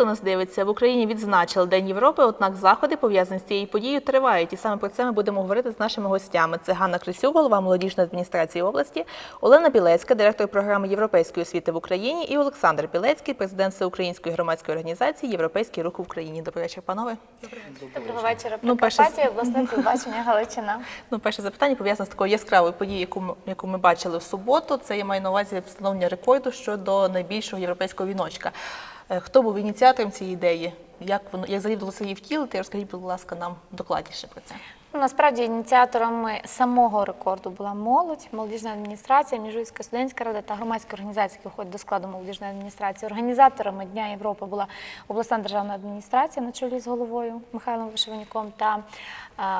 Хто нас дивиться. В Україні відзначили День Європи, однак заходи, пов'язані з цією подією, тривають. І саме про це ми будемо говорити з нашими гостями. Це Ганна Крисюк, голова молодіжної адміністрації області, Олена Білецька, директор програми Європейської освіти в Україні, і Олександр Білецький, президент Всеукраїнської громадської організації Європейський рух в Україні. Добрий вечір, панове. Доброго вечора. Ну, перше- обласне телебачення Галичина. Ну, перше запитання пов'язане з такою яскравою подією, яку ми, яку ми бачили в суботу. Це я маю на увазі встановлення рекорду щодо найбільшого європейського віночка. Е, Хто був ініціатором цієї ідеї? Як воно як взагалі вдалося її втілити? Розкажіть, будь ласка, нам докладніше про це. Ну, Насправді ініціаторами самого рекорду була молодь, молодіжна адміністрація, Міжвійська студентська рада та громадські організації, які входять до складу молодіжної адміністрації. Організаторами Дня Європи була обласна державна адміністрація на чолі з головою Михайлом Вишиванюком та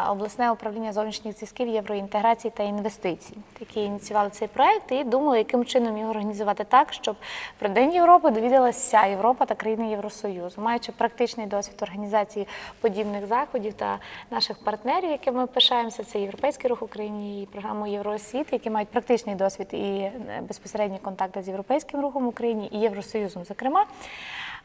обласне управління зовнішніх зв'язків, євроінтеграції та інвестицій, які ініціювали цей проект і думали, яким чином його організувати так, щоб про День Європи довідалася Європа та країни Євросоюзу, маючи практичний досвід організації подібних заходів та наших партнерів, якими ми пишаємося, це Європейський рух Україні і програму Євроосвіти, які мають практичний досвід і е, безпосередні контакти з європейським рухом в Україні і Євросоюзом, зокрема.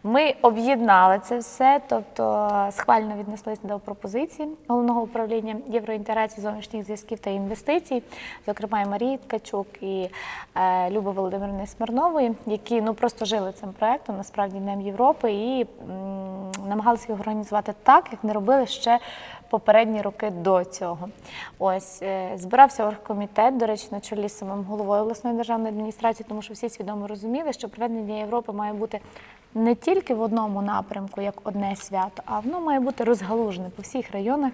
Ми об'єднали це все, тобто схвально віднеслися до пропозицій головного управління євроінтеграції зовнішніх зв'язків та інвестицій, зокрема і Марії Ткачук і е, Люби Володимирівни Смирнової, які ну просто жили цим проектом, насправді Днем Європи, і намагалися його організувати так, як не робили ще попередні роки до цього. Ось е, збирався оргкомітет, до речі, на чолі з самим головою обласної державної адміністрації, тому що всі свідомо розуміли, що проведення Європи має бути не тільки в одному напрямку, як одне свято, а воно має бути розгалужене по всіх районах.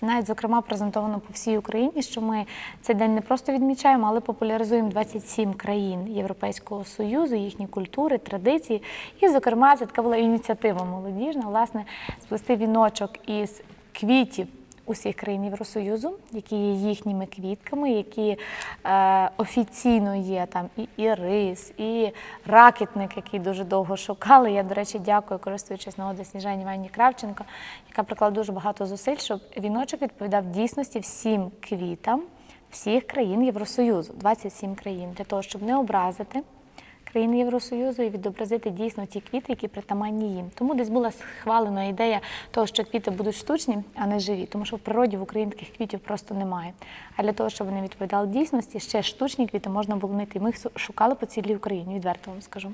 Навіть, зокрема, презентовано по всій Україні, що ми цей день не просто відмічаємо, але популяризуємо 27 країн Європейського Союзу, їхні культури, традиції. І, зокрема, це така була ініціатива молодіжна, власне, сплести віночок із квітів усіх країн Євросоюзу, які є їхніми квітками, які е, офіційно є там і ірис, і ракітник, який дуже довго шукали. Я, до речі, дякую, користуючись нагодою Сніжані Івані Кравченко, яка приклала дуже багато зусиль, щоб віночок відповідав дійсності всім квітам всіх країн Євросоюзу, 27 країн, для того, щоб не образити країни Євросоюзу і відобразити дійсно ті квіти, які притаманні їм. Тому десь була схвалена ідея того, що квіти будуть штучні, а не живі, тому що в природі в Україні таких квітів просто немає. А для того, щоб вони відповідали дійсності, ще штучні квіти можна було знайти. Ми їх шукали по цілій Україні, відверто вам скажу.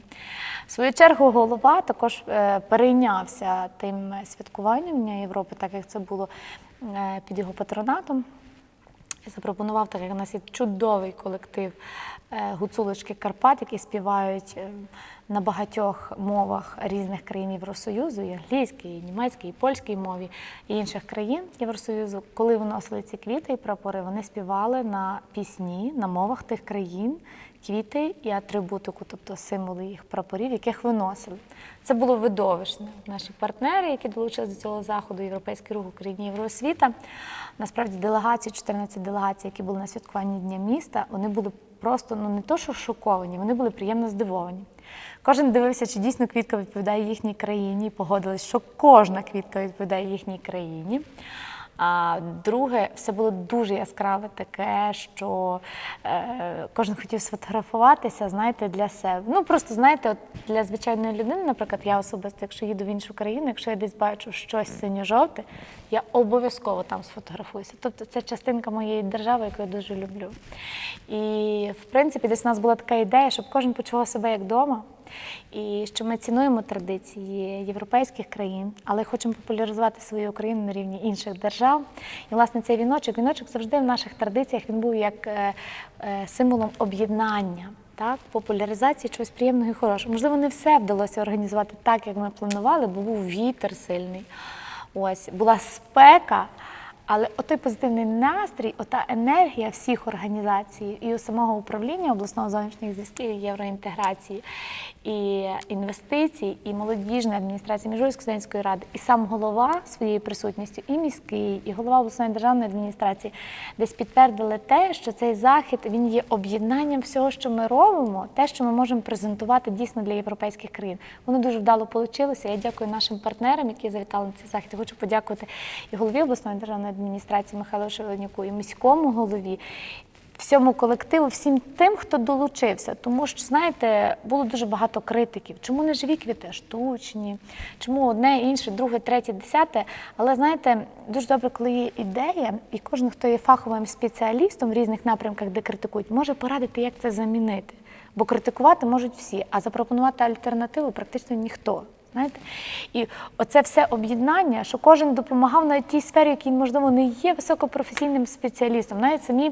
В свою чергу голова також е, перейнявся тим святкуванням Дня Європи, так як це було е, під його патронатом. І запропонував, так як у нас є чудовий колектив е, гуцулочки Карпат, які співають е, на багатьох мовах різних країн Євросоюзу, і англійській, і німецькій, і польській мові, і інших країн Євросоюзу. Коли виносили ці квіти і прапори, вони співали на пісні на мовах тих країн, квіти і атрибутику, тобто символи їх прапорів, яких виносили. Це було видовищне. Наші партнери, які долучилися до цього заходу, Європейський рух Україні Євроосвіта. Насправді делегації, 14 делегацій, які були на святкуванні Дня міста, вони були просто ну не то, що шоковані, вони були приємно здивовані. Кожен дивився, чи дійсно квітка відповідає їхній країні, погодились, що кожна квітка відповідає їхній країні. А друге, все було дуже яскраве, таке, що е, кожен хотів сфотографуватися, знаєте, для себе. Ну просто знаєте, от для звичайної людини, наприклад, я особисто, якщо їду в іншу країну, якщо я десь бачу щось синьо-жовте, я обов'язково там сфотографуюся. Тобто це частинка моєї держави, яку я дуже люблю. І в принципі, десь у нас була така ідея, щоб кожен почував себе як вдома. І що ми цінуємо традиції європейських країн, але хочемо популяризувати свою Україну на рівні інших держав. І власне цей віночок, віночок завжди в наших традиціях він був як е, е, символом об'єднання. Так, популяризації чогось приємного і хорошого. Можливо, не все вдалося організувати так, як ми планували, бо був вітер сильний. Ось була спека, але отой позитивний настрій, ота енергія всіх організацій і у самого управління обласного зовнішніх зв'язків євроінтеграції, і інвестицій, і молодіжної адміністрації Міжвійської студентської ради, і сам голова своєю присутністю, і міський, і голова обласної державної адміністрації десь підтвердили те, що цей захід він є об'єднанням всього, що ми робимо, те, що ми можемо презентувати дійсно для європейських країн. Воно дуже вдало вийшло. Я дякую нашим партнерам, які завітали на цей захід. Хочу подякувати і голові обласної державної адміністрації Михайлу Шевельняку, і міському голові. всьому колективу, всім тим, хто долучився. Тому що, знаєте, було дуже багато критиків. Чому не живі квіти, штучні? Чому одне, інше, друге, третє, десяте? Але знаєте, дуже добре, коли є ідея, і кожен, хто є фаховим спеціалістом в різних напрямках, де критикують, може порадити, як це замінити. Бо критикувати можуть всі, а запропонувати альтернативу практично ніхто. Знаєте? І оце все об'єднання, що кожен допомагав навіть тій сфері, який, можливо, не є високопрофесійним спеціалістом. Навіть самі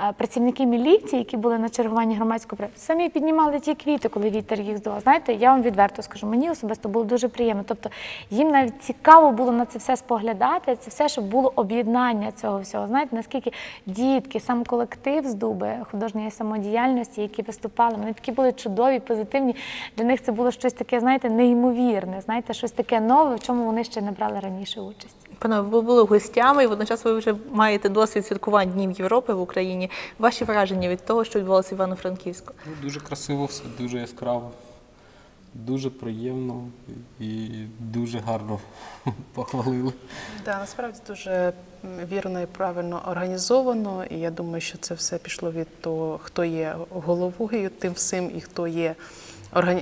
е, працівники міліції, які були на чергуванні громадського проєкту, самі піднімали ті квіти, коли вітер їх здував. Знаєте, я вам відверто скажу, мені особисто було дуже приємно. Тобто їм навіть цікаво було на це все споглядати, це все, щоб було об'єднання цього всього. Знаєте, наскільки дітки, сам колектив з дуби художньої самодіяльності, які виступали, вони такі були чудові, позитивні. Для них це було щось таке, знаєте, неймовірне, знаєте, щось таке нове, в чому вони ще не брали раніше участь. Панове, ви були гостями, і водночас ви вже маєте досвід святкувань Днів Європи в Україні. Ваші враження від того, що відбувалося в Івано-Франківську? Ну, дуже красиво все, дуже яскраво, дуже приємно і дуже гарно похвалили. Да, насправді дуже вірно і правильно організовано. І я думаю, що це все пішло від того, хто є головою тим всім і хто є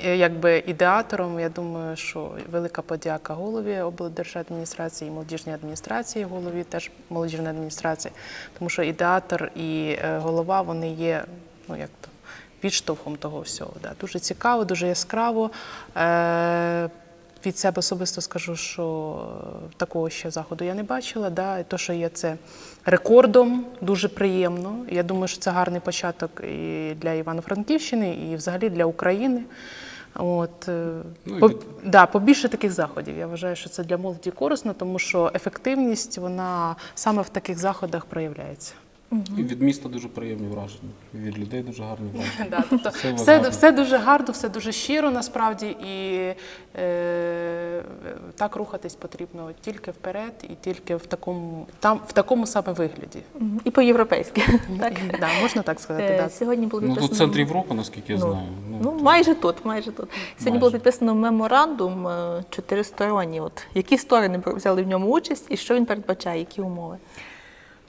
якби ідеатором. Я думаю, що велика подяка голові облдержадміністрації, молодіжній адміністрації, голові теж молодіжної адміністрації, тому що ідеатор і е, голова вони є, ну як то. Підштовхом того всього. Да. Дуже цікаво, дуже яскраво. Е, від себе особисто скажу, що е, такого ще заходу я не бачила. Да. І то, що є це рекордом, дуже приємно. Я думаю, що це гарний початок і для Івано-Франківщини, і взагалі для України. От, е, Ну, по, від- да, побільше таких заходів. Я вважаю, що це для молоді корисно, тому що ефективність вона саме в таких заходах проявляється. І від міста дуже приємні враження, і від людей дуже гарні враження. Да, тобто Все все, все дуже гарно, все дуже щиро насправді, і е, так рухатись потрібно тільки вперед і тільки в такому, там, в такому саме вигляді. І по-європейськи. Так? Да, можна так сказати. Е, Да. Сьогодні було Ну, підписано... тут центр Європи, наскільки я Ну, знаю. Ну, майже тут, майже тут. Сьогодні Майже. було підписано меморандум е, чотиристоронній. От які сторони взяли в ньому участь і що він передбачає, які умови?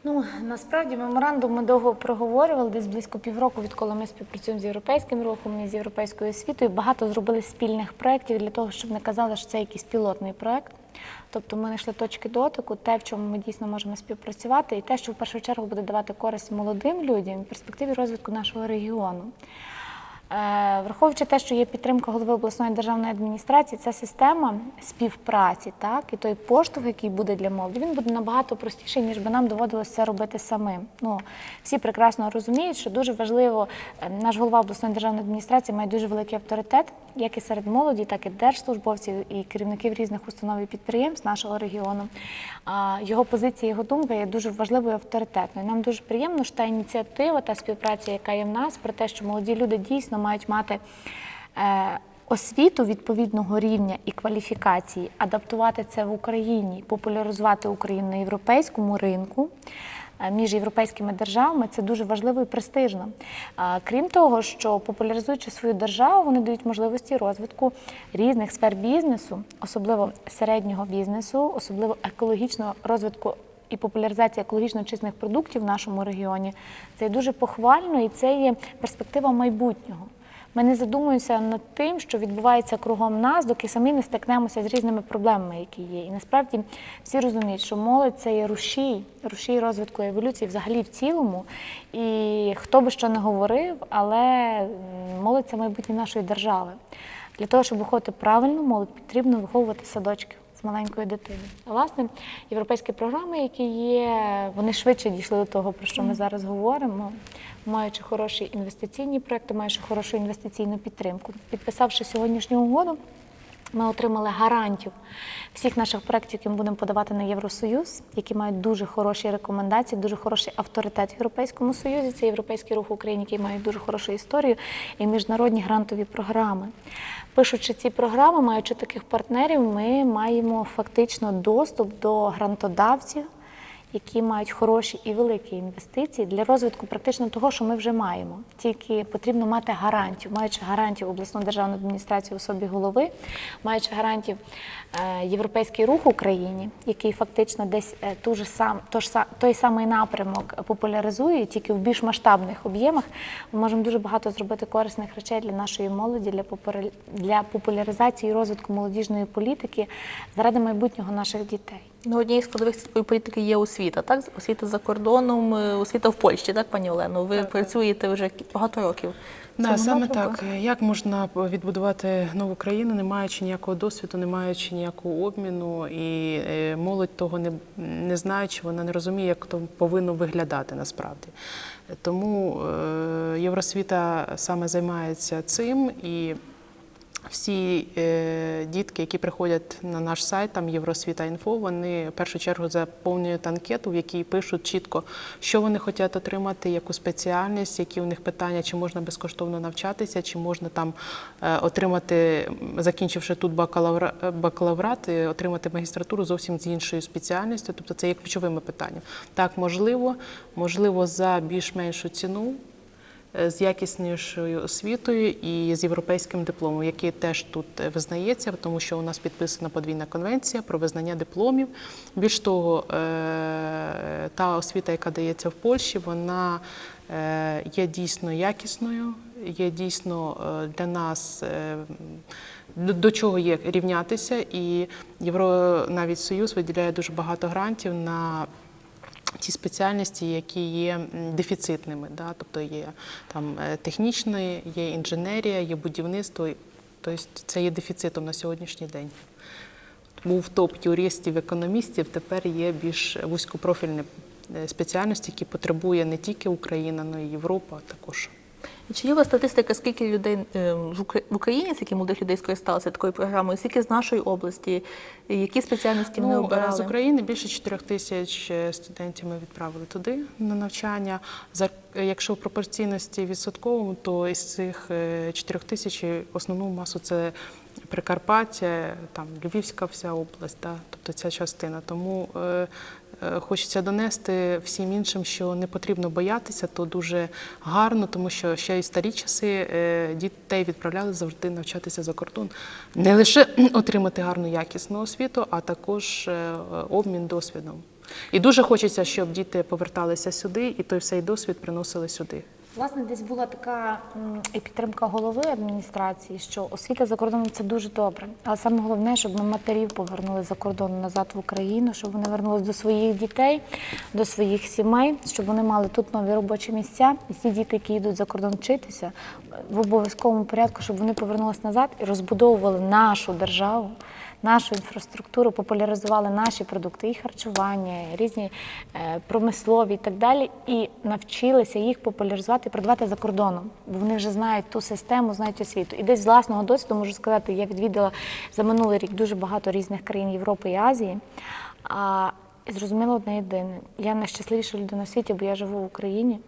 Ну насправді меморандум ми довго проговорювали, десь близько півроку, відколи ми співпрацюємо з європейським рухом і з європейською освітою. Багато зробили спільних проєктів для того, щоб не казали, що це якийсь пілотний проєкт. Тобто ми знайшли точки дотику, те, в чому ми дійсно можемо співпрацювати, і те, що в першу чергу буде давати користь молодим людям в перспективі розвитку нашого регіону. Е, Враховуючи те, що є підтримка голови обласної державної адміністрації, ця система співпраці, так і той поштовх, який буде для молоді, він буде набагато простіший, ніж би нам доводилося це робити самим. Ну всі прекрасно розуміють, що дуже важливо, е, наш голова обласної державної адміністрації має дуже великий авторитет, як і серед молоді, так і держслужбовців і керівників різних установ і підприємств нашого регіону. Його позиція, його думка є дуже важливою і авторитетною. Нам дуже приємно, що та ініціатива, та співпраця, яка є в нас, про те, що молоді люди дійсно мають мати. е, Освіту відповідного рівня і кваліфікації, адаптувати це в Україні, популяризувати Україну на європейському ринку е, між європейськими державами це дуже важливо і престижно. Крім того, що популяризуючи свою державу, вони дають можливості розвитку різних сфер бізнесу, особливо середнього бізнесу, особливо екологічного розвитку. І популяризація екологічно чистих продуктів в нашому регіоні це дуже похвально і це є перспектива майбутнього. Ми не задумуємося над тим, що відбувається кругом нас, доки самі не стикнемося з різними проблемами, які є. І насправді всі розуміють, що молодь це є рушій, рушій розвитку еволюції взагалі в цілому. І хто би що не говорив, але молодь це майбутнє нашої держави. Для того, щоб виходити правильно, молодь, потрібно виховувати садочки маленької дитини. Власне, європейські програми, які є, вони швидше дійшли до того, про що ми зараз говоримо, маючи хороші інвестиційні проекти, маючи хорошу інвестиційну підтримку. Підписавши сьогоднішню угоду, ми отримали гарантію всіх наших проєктів, які ми будемо подавати на Євросоюз, які мають дуже хороші рекомендації, дуже хороший авторитет в Європейському Союзі. Це Європейський рух України, який має дуже хорошу історію, і міжнародні грантові програми. Пишучи ці програми, маючи таких партнерів, ми маємо фактично доступ до грантодавців. Які мають хороші і великі інвестиції для розвитку практично того, що ми вже маємо. Тільки потрібно мати гарантію, маючи гарантію обласну державну адміністрацію особі голови, маючи гарантію е, європейський рух в Україні, який фактично десь е, ту ж сам, то ж са- той самий напрямок популяризує, тільки в більш масштабних об'ємах, ми можемо дуже багато зробити корисних речей для нашої молоді, для популя- для популяризації і розвитку молодіжної політики заради майбутнього наших дітей. Ну, однією з складових цієї політики є освіта, так? Освіта за кордоном, е, освіта в Польщі, так, пані Олено? Ви працюєте вже багато років. Да, саме так. Як можна відбудувати нову країну, не маючи ніякого досвіду, не маючи ніякого обміну, і е, молодь того не, не знаючи, вона не розуміє, як то повинно виглядати насправді. Тому е, Євросвіта саме займається цим і. Всі е, дітки, які приходять на наш сайт, там Євросвіта інфо, вони в першу чергу заповнюють анкету, в якій пишуть чітко, що вони хочуть отримати, яку спеціальність, які у них питання, чи можна безкоштовно навчатися, чи можна там е, отримати, закінчивши тут бакалавра- бакалаврат, е, отримати магістратуру зовсім з іншою спеціальністю. Тобто це є ключовими питаннями. Так, можливо, можливо, за більш-меншу ціну е, з якіснішою освітою і з європейським дипломом, який теж тут е, визнається, тому що у нас підписана подвійна конвенція про визнання дипломів. Більш того, е, та освіта, яка дається в Польщі, вона е, є дійсно якісною, є дійсно е, для нас. е, до чого є рівнятися, і Євро навіть Союз виділяє дуже багато грантів на ті спеціальності, які є дефіцитними. Да? Тобто є там технічні, технічної, є інженерія, є будівництво. Тобто це є дефіцитом на сьогоднішній день. Був топ юристів, економістів, тепер є більш вузькопрофільні е, спеціальності, які потребує не тільки Україна, але й Європа також. Чи є у вас статистика, скільки людей е, в Україні, скільки молодих людей скористалися такою програмою, скільки з нашої області, які спеціальності вони Ну, е, обирали? з України більше 4 тисяч е, студентів ми відправили туди на навчання. Якщо в пропорційності відсотковому, то із цих 4 тисяч основну масу це Прикарпаття, там Львівська вся область, да, тобто ця частина. Тому хочеться донести всім іншим, що не потрібно боятися, то дуже гарно, тому що ще й старі часи е, дітей відправляли завжди навчатися за кордон. Не лише отримати гарну якісну освіту, а також е, обмін досвідом. І дуже хочеться, щоб діти поверталися сюди і той всей досвід приносили сюди. Власне, десь була така і підтримка голови адміністрації, що освіта за кордоном це дуже добре. Але саме головне, щоб ми матерів повернули за кордон назад в Україну, щоб вони вернулись до своїх дітей, до своїх сімей, щоб вони мали тут нові робочі місця. І ті діти, які йдуть за кордон вчитися, в обов'язковому порядку, щоб вони повернулись назад і розбудовували нашу державу. Нашу інфраструктуру популяризували наші продукти, і харчування, і різні е, промислові і так далі, і навчилися їх популяризувати і продавати за кордоном, бо вони вже знають ту систему, знають освіту. І десь з власного досвіду можу сказати, я відвідала за минулий рік дуже багато різних країн Європи і Азії. А і зрозуміла одне єдине: я найщасливіша людина в світі, бо я живу в Україні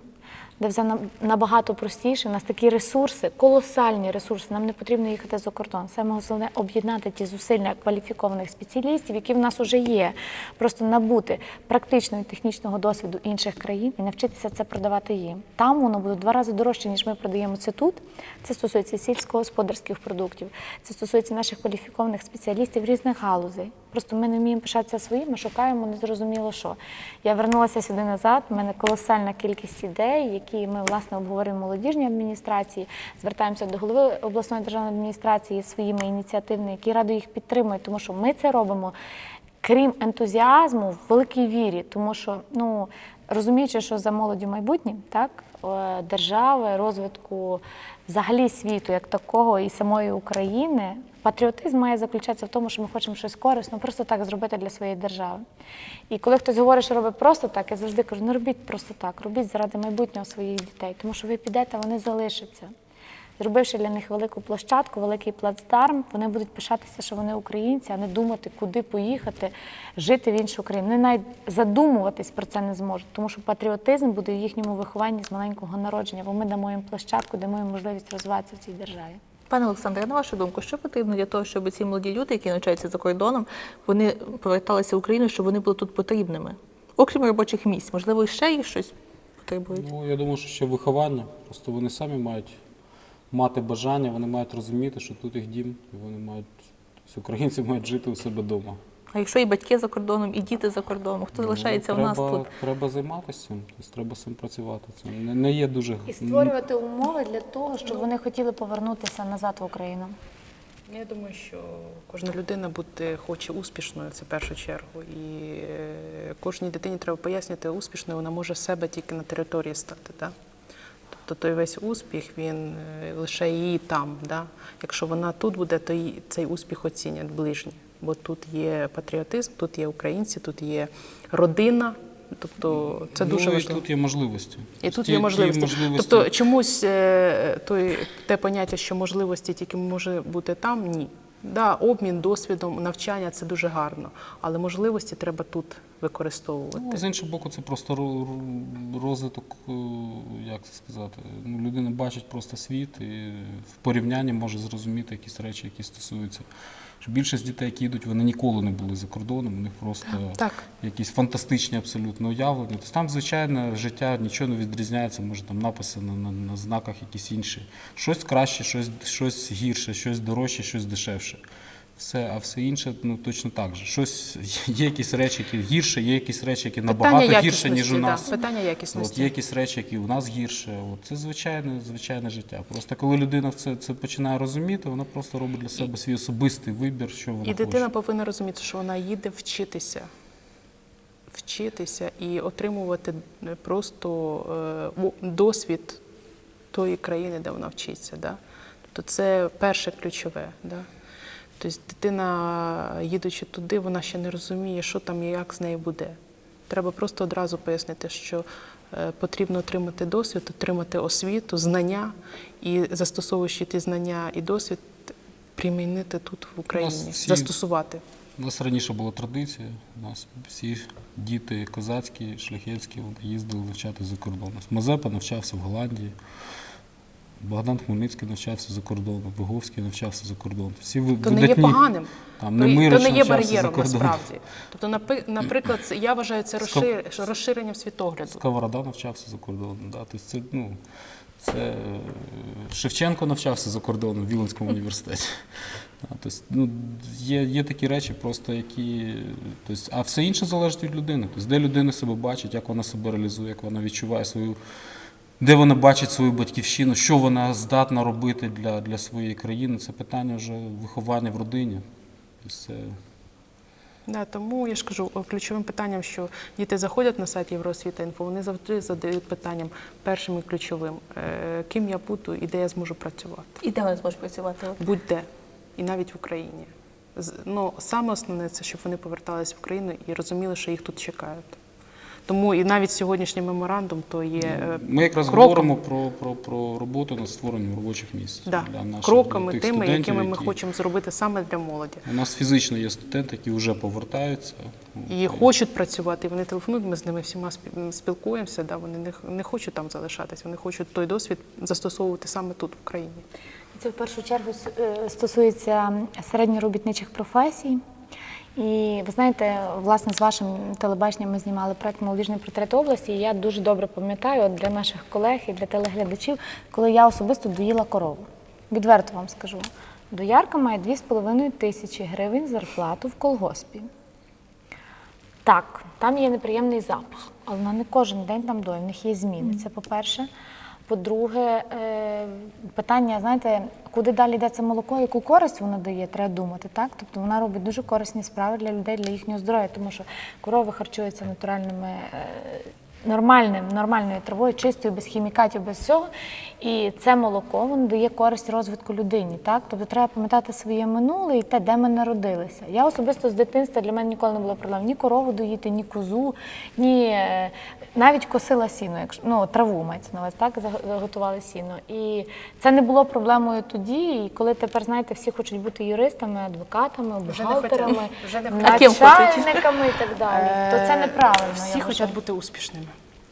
де все набагато простіше. У нас такі ресурси, колосальні ресурси. Нам не потрібно їхати за кордон. Саме головне об'єднати ті зусилля кваліфікованих спеціалістів, які в нас вже є. Просто набути практичного і технічного досвіду інших країн і навчитися це продавати їм. Там воно буде два рази дорожче, ніж ми продаємо це тут. Це стосується сільськогосподарських продуктів, це стосується наших кваліфікованих спеціалістів різних галузей. Просто ми не вміємо пишатися своїм, ми шукаємо незрозуміло що. Я вернулася сюди назад. У мене колосальна кількість ідей, які ми власне обговорюємо в молодіжній адміністрації. Звертаємося до голови обласної державної адміністрації своїми ініціативами, які радо їх підтримують, тому що ми це робимо. Крім ентузіазму, в великій вірі, тому що ну розуміючи, що за молоддю майбутнє, так е, держави, розвитку взагалі світу як такого і самої України, патріотизм має заключатися в тому, що ми хочемо щось корисне, просто так зробити для своєї держави. І коли хтось говорить, що робить просто так, я завжди кажу, не робіть просто так, робіть заради майбутнього своїх дітей, тому що ви підете, вони залишаться. Зробивши для них велику площадку, великий плацдарм, вони будуть пишатися, що вони українці, а не думати, куди поїхати, жити в іншу країну. Вони навіть задумуватись про це не зможуть, тому що патріотизм буде в їхньому вихованні з маленького народження, бо ми дамо їм площадку, дамо їм можливість розвиватися в цій державі. Пане Олександре, на вашу думку, що потрібно для того, щоб ці молоді люди, які навчаються за кордоном, вони поверталися в Україну, щоб вони були тут потрібними? окрім робочих місць? Можливо, ще їх щось потребують? Ну, я думаю, що ще виховання. Просто вони самі мають мати бажання, вони мають розуміти, що тут їх дім, і вони мають, українці мають жити у себе вдома. А якщо і батьки за кордоном, і діти за кордоном, хто залишається Ну, у нас тут? Треба займатися цим, тобто треба з цим працювати. Це не, не є дуже І створювати умови для того, щоб вони хотіли повернутися назад в Україну. Я думаю, що кожна людина буде хоче успішною, це в першу чергу. І е, кожній дитині треба пояснити, успішною вона може себе тільки на території стати. Да? Тобто той весь успіх, він е, лише її там. Да? Якщо вона тут буде, то цей успіх оцінять ближні. Бо тут є патріотизм, тут є українці, тут є родина. Тобто це дуже ну, і важливо. тут є можливості. І Тобто тут ті- є можливості. можливості- Тобто чомусь е, той, те поняття, що можливості тільки може бути там, ні. Да, обмін досвідом, навчання це дуже гарно, але можливості треба тут використовувати. Ну, з іншого боку, це просто ро- ро- розвиток, е, як це сказати. Ну, людина бачить просто світ і в порівнянні може зрозуміти якісь речі, які стосуються. Що більшість дітей, які йдуть, вони ніколи не були за кордоном, у них просто Так. якісь фантастичні абсолютно уявлення. Тобто там, звичайно, життя нічого не відрізняється, може там написи на, на, на знаках якісь інші. Щось краще, щось, щось гірше, щось дорожче, щось дешевше. Все, а все інше ну точно так же. Щось є якісь речі, які гірше, є якісь речі, які набагато Питання гірше, ніж у нас. Да, питання От є якісь речі, які у нас гірше. От це звичайне, звичайне життя. Просто коли людина це, це починає розуміти, вона просто робить для себе свій особистий вибір, що вона І дитина хоче. повинна розуміти, що вона їде вчитися. Вчитися і отримувати просто е, досвід тої країни, де вона вчиться. Да? Тобто це перше ключове. Да? Тобто дитина, їдучи туди, вона ще не розуміє, що там і як з нею буде. Треба просто одразу пояснити, що е, потрібно отримати досвід, отримати освіту, знання і застосовуючи ті знання і досвід, примінити тут в Україні, всі- застосувати. У нас раніше була традиція. У нас всі діти козацькі, шляхетські, їздили навчати за кордон. Мазепа навчався в Голландії. Богдан Хмельницький навчався за кордоном, Виговський навчався за кордоном. Всі То не є поганим, Там то, то не є навчався за бар'єром кордоном. насправді. Тобто, напи- наприклад, я вважаю це розшир- розширенням світогляду. Сковорода навчався за кордоном. Да. Тобто це, ну, це е, Шевченко навчався за кордоном в Віленському університеті. Да, тобто, ну, є, є такі речі, просто які. Тобто, а все інше залежить від людини. Тобто, де людина себе бачить, як вона себе реалізує, як вона відчуває свою. Де вона бачить свою батьківщину, що вона здатна робити для, для своєї країни, це питання вже виховання в родині. Це Да, тому я ж кажу, ключовим питанням, що діти заходять на сайт Євроосвіта інфо, вони завжди задають питанням першим і ключовим, е, ким я буду і де я зможу працювати. І де вони зможуть працювати? Будь-де, і навіть в Україні. Ну, саме основне це, щоб вони поверталися в Україну і розуміли, що їх тут чекають. Тому і навіть сьогоднішній меморандум то є е, Ми якраз кроком. говоримо про, про, про роботу над створенням робочих місць да, для наших кроками тих тими, якими ми які- хочемо зробити саме для молоді. У нас фізично є студенти, які вже повертаються. І хочуть працювати, і вони телефонують, ми з ними всіма спі- спілкуємося, да, вони не, х- не хочуть там залишатись, вони хочуть той досвід застосовувати саме тут, в Україні. Це в першу чергу е, стосується середньоробітничих професій. І ви знаєте, власне, з вашим телебаченням ми знімали проект Молодіжний портрет області. І я дуже добре пам'ятаю от для наших колег і для телеглядачів, коли я особисто доїла корову. Відверто вам скажу. Доярка має 2,5 тисячі гривень зарплату в колгоспі. Так, там є неприємний запах, але вона не кожен день там доє, в них є зміни. Це по-перше. По-друге, е, питання, знаєте, куди далі йде це молоко, яку користь воно дає, треба думати, так? Тобто вона робить дуже корисні справи для людей, для їхнього здоров'я, тому що корови харчуються натуральними. е, Нормальним, нормальною травою, чистою, без хімікатів, без всього. І це молоко воно дає користь розвитку людині. Так? Тобто треба пам'ятати своє минуле і те, де ми народилися. Я особисто з дитинства для мене ніколи не було проблем ні корову доїти, ні козу, ні е, навіть косила сіно, якщо ну траву мається на увазі, так заготували сіно. І це не було проблемою тоді. І коли тепер знаєте, всі хочуть бути юристами, адвокатами, бухгалтерами, начальниками і так далі, то це неправильно. Всі хочуть бути успішними.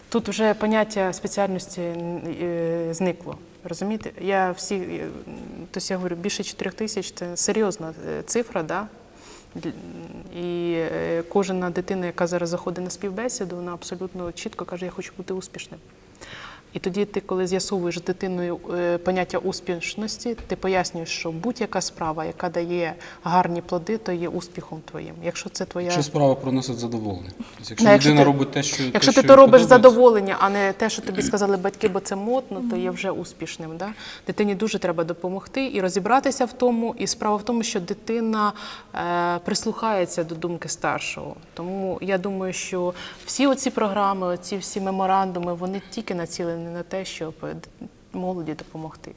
Тут вже поняття спеціальності е, зникло. Розумієте? Я всі, е, тобто я говорю, більше 4 тисяч це серйозна е, цифра, да? І е, кожна дитина, яка зараз заходить на співбесіду, вона абсолютно чітко каже, я хочу бути успішним. І тоді ти, коли з'ясовуєш дитиною е, поняття успішності, ти пояснюєш, що будь-яка справа, яка дає гарні плоди, то є успіхом твоїм. Якщо це твоя Якщо справа приносить задоволення. Тобто, якщо якщо людина ти- робить те, що Якщо те, ти то робиш задоволення, а не те, що тобі сказали батьки, бо це модно, то є вже успішним. Да? Дитині дуже треба допомогти і розібратися в тому. І справа в тому, що дитина е, прислухається до думки старшого. Тому я думаю, що всі оці програми, оці всі меморандуми, вони тільки націлені на те, щоб е, молоді допомогти.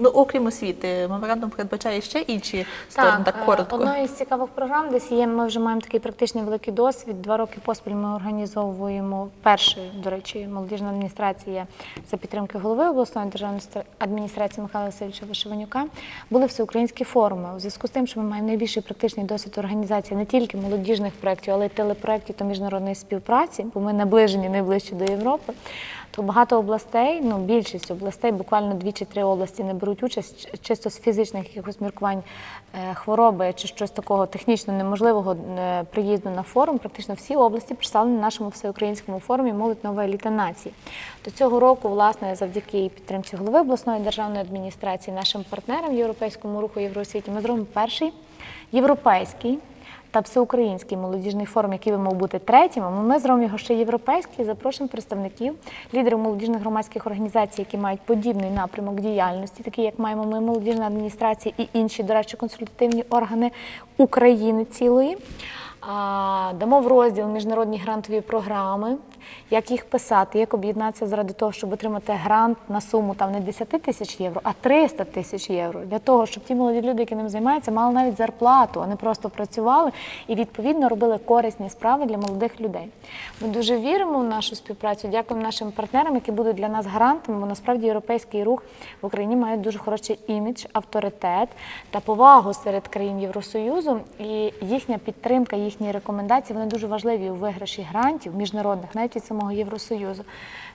Ну, окрім освіти, меморандум передбачає ще інші сторони, так, е, коротко. Одною із цікавих програм, десь є, ми вже маємо такий практичний великий досвід. Два роки поспіль ми організовуємо перший, до речі, молодіжна адміністрація за підтримки голови обласної державної адміністрації Михайла Васильовича Вишиванюка. Були всеукраїнські форуми. У зв'язку з тим, що ми маємо найбільший практичний досвід організації не тільки молодіжних проєктів, але й телепроєктів та міжнародної співпраці, бо ми наближені найближче до Європи. То багато областей, ну більшість областей, буквально дві чи три області не беруть участь чисто з фізичних якихось міркувань е, хвороби чи щось такого технічно неможливого е, приїзду на форум. Практично всі області представлені на нашому всеукраїнському форумі Молодь нова еліта нації. До цього року, власне, завдяки підтримці голови обласної державної адміністрації, нашим партнерам європейському руху Євросвіті, ми зробимо перший європейський та всеукраїнський молодіжний форум, який би мав бути третім, а ми зробимо його ще європейський. Запрошуємо представників, лідерів молодіжних громадських організацій, які мають подібний напрямок діяльності, такі як маємо ми молодіжна адміністрація і інші, до речі, консультативні органи України цілої. Дамо в розділ міжнародні грантові програми, як їх писати, як об'єднатися заради того, щоб отримати грант на суму там не 10 тисяч євро, а 300 тисяч євро. Для того, щоб ті молоді люди, які ним займаються, мали навіть зарплату, а не просто працювали і відповідно робили корисні справи для молодих людей. Ми дуже віримо в нашу співпрацю. Дякуємо нашим партнерам, які будуть для нас гарантами, бо насправді європейський рух в Україні має дуже хороший імідж, авторитет та повагу серед країн Євросоюзу. І їхня підтримка, їхні рекомендації вони дуже важливі у виграші грантів міжнародних, навіть від самого Євросоюзу.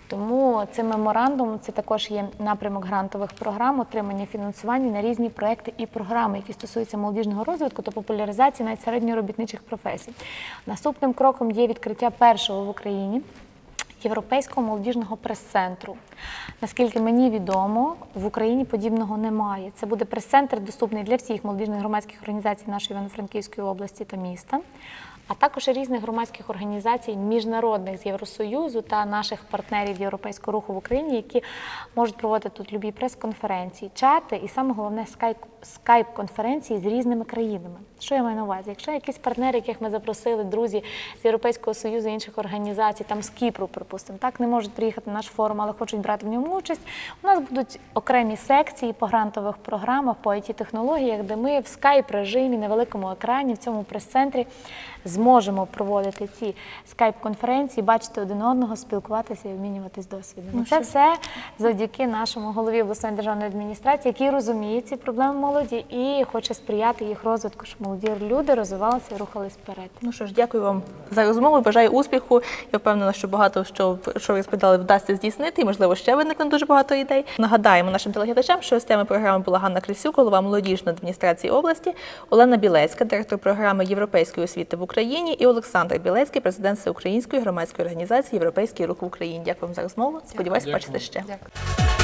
Тому цим меморандум це також є напрямок грантових програм, отримання фінансування на різні проекти і програми, які стосуються молодіжного розвитку та популяризації навіть середньоробітничих професій. Наступним кроком є відкриття першого в Україні. Європейського молодіжного прес-центру. Наскільки мені відомо, в Україні подібного немає. Це буде прес-центр, доступний для всіх молодіжних громадських організацій нашої Івано-Франківської області та міста, а також різних громадських організацій міжнародних з Євросоюзу та наших партнерів Європейського руху в Україні, які можуть проводити тут любі прес-конференції, чати і саме головне скайп, скайп-конференції з різними країнами. Що я маю на увазі? Якщо якісь партнери, яких ми запросили, друзі з Європейського союзу інших організацій, там з Кіпру, припустимо, так не можуть приїхати на наш форум, але хочуть брати в ньому участь. У нас будуть окремі секції по грантових програмах, по it технологіях, де ми в скайп режимі на великому екрані в цьому прес-центрі зможемо проводити ці скайп-конференції, бачити один одного, спілкуватися і обмінюватись досвідом. Це все завдяки нашому голові обласної державної адміністрації, який розуміє ці проблеми молоді і хоче сприяти їх розвитку, щоб молоді люди розвивалися і рухались вперед. Ну що ж, дякую вам за розмову. Бажаю успіху. Я впевнена, що багато що, що ви розповідали, вдасться здійснити, і можливо ще виникне дуже багато ідей. Нагадаємо нашим телеглядачам, що гостями програми була Ганна Крисюк, голова молодіжної адміністрації області, Олена Білецька, директор програми Європейської освіти в Україні, і Олександр Білецький, президент Всеукраїнської громадської організації Європейський рух в Україні. Дякую вам за розмову. Сподіваюсь, бачити бачите ще. Дякую.